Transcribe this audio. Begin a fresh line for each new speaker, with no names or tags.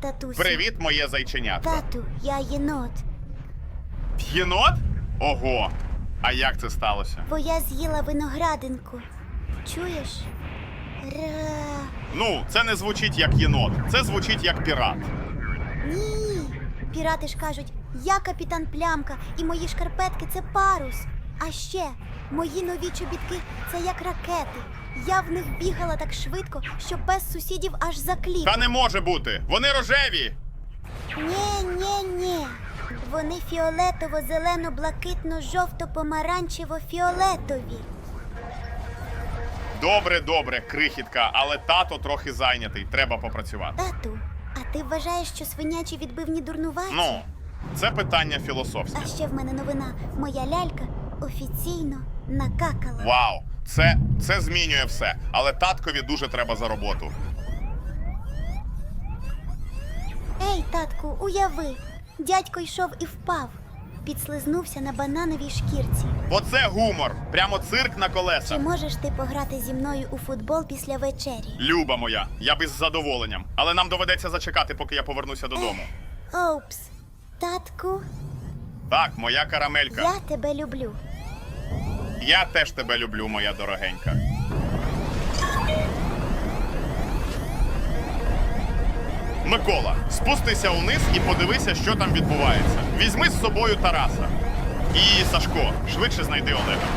татусю.
Привіт, моє зайченятко.
Тату, я єнот.
Єнот? Ого. А як це сталося?
Бо я з'їла виноградинку. Чуєш? Ра.
Ну, це не звучить як єнот, це звучить як пірат.
Ні. Пірати ж кажуть, я капітан плямка, і мої шкарпетки це парус. А ще мої нові чобітки це як ракети. Я в них бігала так швидко, що пес сусідів аж закліп.
Та не може бути! Вони рожеві!
Ні, ні, ні. Вони фіолетово, зелено, блакитно, жовто, помаранчево, фіолетові.
Добре, добре, крихітка, але тато трохи зайнятий, треба попрацювати.
Тату, а ти вважаєш, що свинячі відбивні дурнуваті?
Ну, це питання філософське.
А ще в мене новина. Моя лялька офіційно накакала.
Вау! Це, це змінює все. Але таткові дуже треба за роботу.
Ей, татку, уяви. Дядько йшов і впав. Підслизнувся на банановій шкірці.
Оце гумор! Прямо цирк на
Чи можеш ти пограти зі мною у футбол після вечері?
Люба моя, я би з задоволенням. Але нам доведеться зачекати, поки я повернуся додому.
Опс, татку,
Так, моя карамелька.
я тебе люблю.
Я теж тебе люблю, моя дорогенька. Микола, спустися униз і подивися, що там відбувається. Візьми з собою Тараса. І Сашко, швидше знайди Олега.